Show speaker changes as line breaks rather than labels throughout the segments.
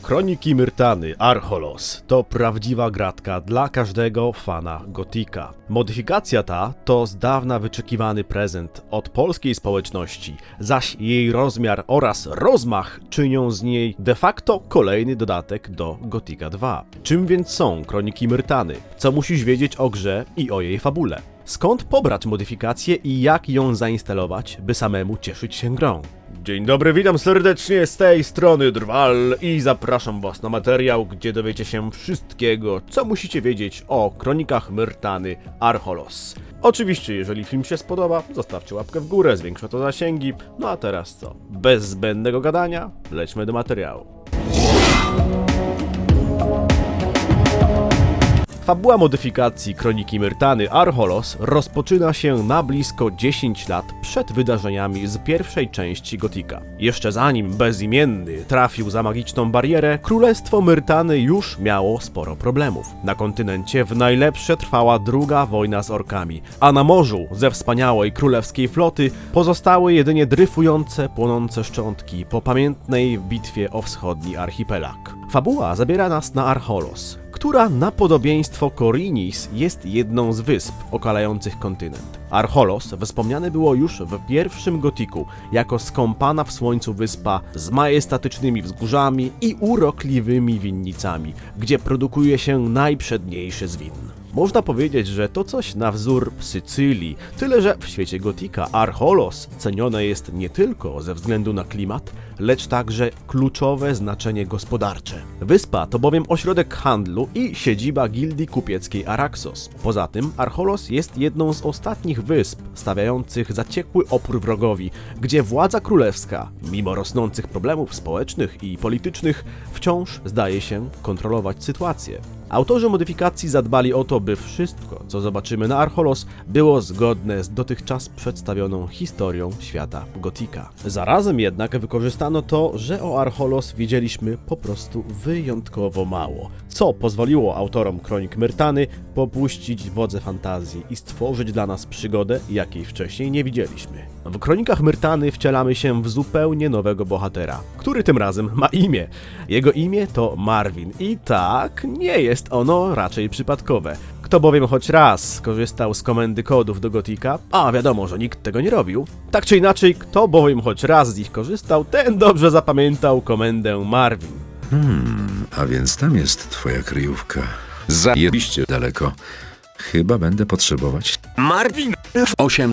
Kroniki Myrtany Archolos to prawdziwa gratka dla każdego fana Gotika. Modyfikacja ta to z dawna wyczekiwany prezent od polskiej społeczności, zaś jej rozmiar oraz rozmach czynią z niej de facto kolejny dodatek do Gotika 2. Czym więc są Kroniki Myrtany? Co musisz wiedzieć o grze i o jej fabule? Skąd pobrać modyfikację i jak ją zainstalować, by samemu cieszyć się grą? Dzień dobry, witam serdecznie z tej strony Drwal i zapraszam was na materiał, gdzie dowiecie się wszystkiego, co musicie wiedzieć o kronikach Myrtany Archolos. Oczywiście, jeżeli film się spodoba, zostawcie łapkę w górę, zwiększa to zasięgi. No a teraz co? Bez zbędnego gadania, lećmy do materiału. Fabuła modyfikacji Kroniki Myrtany Archolos rozpoczyna się na blisko 10 lat przed wydarzeniami z pierwszej części Gotika. Jeszcze zanim bezimienny trafił za magiczną barierę, Królestwo Myrtany już miało sporo problemów. Na kontynencie w najlepsze trwała druga wojna z orkami, a na morzu ze wspaniałej królewskiej floty pozostały jedynie dryfujące, płonące szczątki po pamiętnej bitwie o wschodni archipelag. Fabuła zabiera nas na Archolos, która na podobieństwo Korinis jest jedną z wysp okalających kontynent. Archolos wspomniane było już w pierwszym gotiku jako skąpana w słońcu wyspa z majestatycznymi wzgórzami i urokliwymi winnicami, gdzie produkuje się najprzedniejszy z win. Można powiedzieć, że to coś na wzór Sycylii, tyle że w świecie gotika Archolos cenione jest nie tylko ze względu na klimat, lecz także kluczowe znaczenie gospodarcze. Wyspa to bowiem ośrodek handlu i siedziba gildii kupieckiej Araxos. Poza tym Archolos jest jedną z ostatnich wysp stawiających zaciekły opór wrogowi, gdzie władza królewska, mimo rosnących problemów społecznych i politycznych, wciąż zdaje się kontrolować sytuację. Autorzy modyfikacji zadbali o to, by wszystko, co zobaczymy na Archolos, było zgodne z dotychczas przedstawioną historią świata Gotika. Zarazem jednak wykorzystano to, że o Archolos wiedzieliśmy po prostu wyjątkowo mało, co pozwoliło autorom Kronik Myrtany popuścić wodze fantazji i stworzyć dla nas przygodę, jakiej wcześniej nie widzieliśmy. W Kronikach Myrtany wcielamy się w zupełnie nowego bohatera, który tym razem ma imię. Jego imię to Marvin i tak, nie jest ono raczej przypadkowe. Kto bowiem choć raz skorzystał z komendy kodów do Gotika, a wiadomo, że nikt tego nie robił, tak czy inaczej, kto bowiem choć raz z nich korzystał, ten dobrze zapamiętał komendę Marvin.
A więc tam jest twoja kryjówka. Zajebiście daleko. Chyba będę potrzebować.
Marvin F8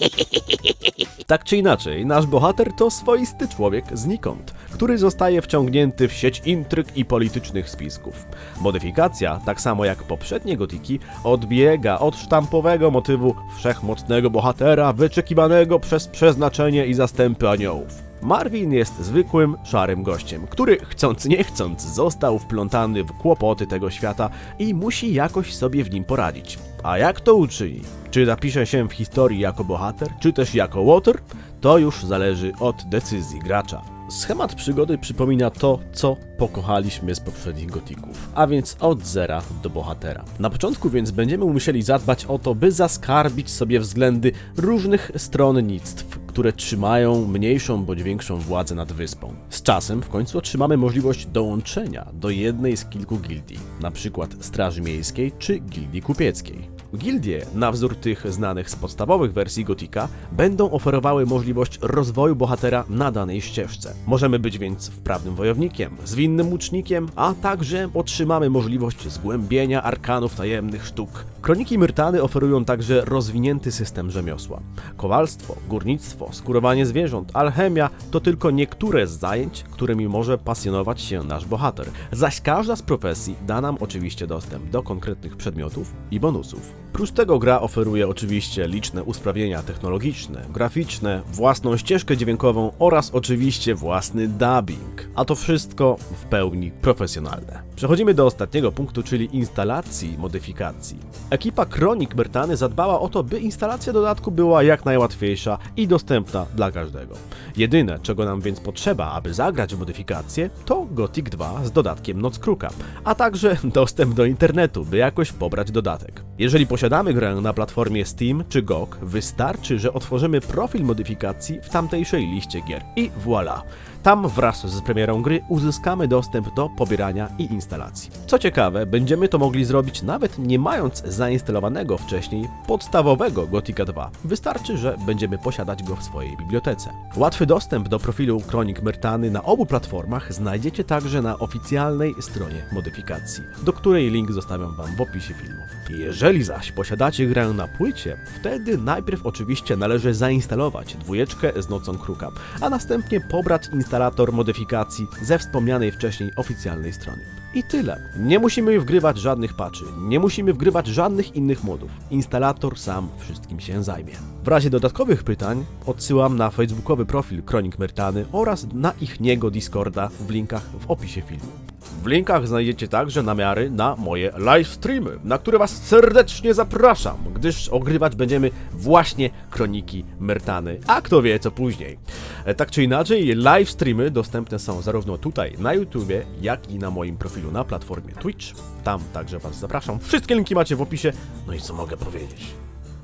Tak czy inaczej, nasz bohater to swoisty człowiek znikąd, który zostaje wciągnięty w sieć intryg i politycznych spisków. Modyfikacja, tak samo jak poprzednie gotiki, odbiega od sztampowego motywu wszechmocnego bohatera wyczekiwanego przez przeznaczenie i zastępy aniołów. Marvin jest zwykłym, szarym gościem, który chcąc nie chcąc został wplątany w kłopoty tego świata i musi jakoś sobie w nim poradzić. A jak to uczyni? Czy zapisze się w historii jako bohater, czy też jako water? To już zależy od decyzji gracza. Schemat przygody przypomina to, co pokochaliśmy z poprzednich gotików, a więc od zera do bohatera. Na początku więc będziemy musieli zadbać o to, by zaskarbić sobie względy różnych stronnictw, które trzymają mniejszą bądź większą władzę nad wyspą. Z czasem w końcu otrzymamy możliwość dołączenia do jednej z kilku gildii, przykład Straży Miejskiej czy Gildii Kupieckiej. Gildie, na wzór tych znanych z podstawowych wersji Gotika, będą oferowały możliwość rozwoju bohatera na danej ścieżce. Możemy być więc wprawnym wojownikiem, zwinnym łucznikiem, a także otrzymamy możliwość zgłębienia arkanów tajemnych sztuk. Kroniki Myrtany oferują także rozwinięty system rzemiosła. Kowalstwo, górnictwo, skurowanie zwierząt, alchemia to tylko niektóre z zajęć, którymi może pasjonować się nasz bohater. Zaś każda z profesji da nam oczywiście dostęp do konkretnych przedmiotów i bonusów. Prócz tego gra oferuje oczywiście liczne usprawnienia technologiczne, graficzne, własną ścieżkę dźwiękową oraz oczywiście własny dubbing. A to wszystko w pełni profesjonalne. Przechodzimy do ostatniego punktu, czyli instalacji modyfikacji. Ekipa Kronik Myrtany zadbała o to, by instalacja dodatku była jak najłatwiejsza i dostępna dla każdego. Jedyne, czego nam więc potrzeba, aby zagrać w modyfikację, to Gothic 2 z dodatkiem Noc Kruka, a także dostęp do internetu, by jakoś pobrać dodatek. Jeżeli posiadamy grę na platformie Steam czy GOG, wystarczy, że otworzymy profil modyfikacji w tamtejszej liście gier. I voilà! Tam wraz z premierą gry uzyskamy dostęp do pobierania i instalacji. Co ciekawe, będziemy to mogli zrobić nawet nie mając zainstalowanego wcześniej podstawowego Gothica 2. Wystarczy, że będziemy posiadać go w swojej bibliotece. Łatwy dostęp do profilu Kronik Myrtany na obu platformach znajdziecie także na oficjalnej stronie modyfikacji, do której link zostawiam Wam w opisie filmu. Jeżeli zaś posiadacie grę na płycie, wtedy najpierw oczywiście należy zainstalować dwójeczkę z Nocą Kruka, a następnie pobrać instalator modyfikacji ze wspomnianej wcześniej oficjalnej strony. I tyle. Nie musimy wgrywać żadnych patchy, nie musimy wgrywać żadnych innych modów. Instalator sam wszystkim się zajmie. W razie dodatkowych pytań odsyłam na facebookowy profil Kronik Myrtany oraz na ich niego Discorda w linkach w opisie filmu. W linkach znajdziecie także namiary na moje live streamy, na które Was serdecznie zapraszam, gdyż ogrywać będziemy właśnie Kroniki Myrtany, a kto wie co później. E, Tak czy inaczej, live streamy dostępne są zarówno tutaj na YouTubie, jak i na moim profilu na platformie Twitch. Tam także Was zapraszam. Wszystkie linki macie w opisie. No i co mogę powiedzieć?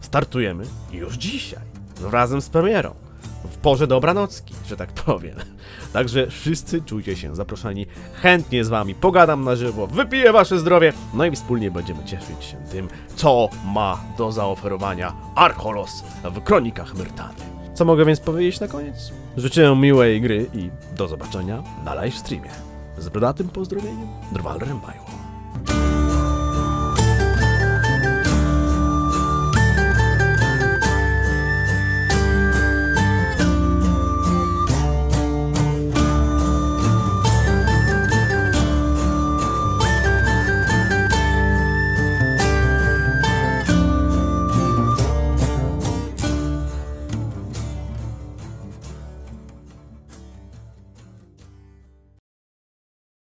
Startujemy już dzisiaj, razem z premierą w porze dobranocki, że tak powiem. Także wszyscy czujcie się zaproszeni, chętnie z wami pogadam na żywo, wypiję wasze zdrowie, no i wspólnie będziemy cieszyć się tym, co ma do zaoferowania Archolos w Kronikach Myrtany. Co mogę więc powiedzieć na koniec? Życzę miłej gry i do zobaczenia na live streamie. Z brodatym pozdrowieniem, Drwal Rębaju.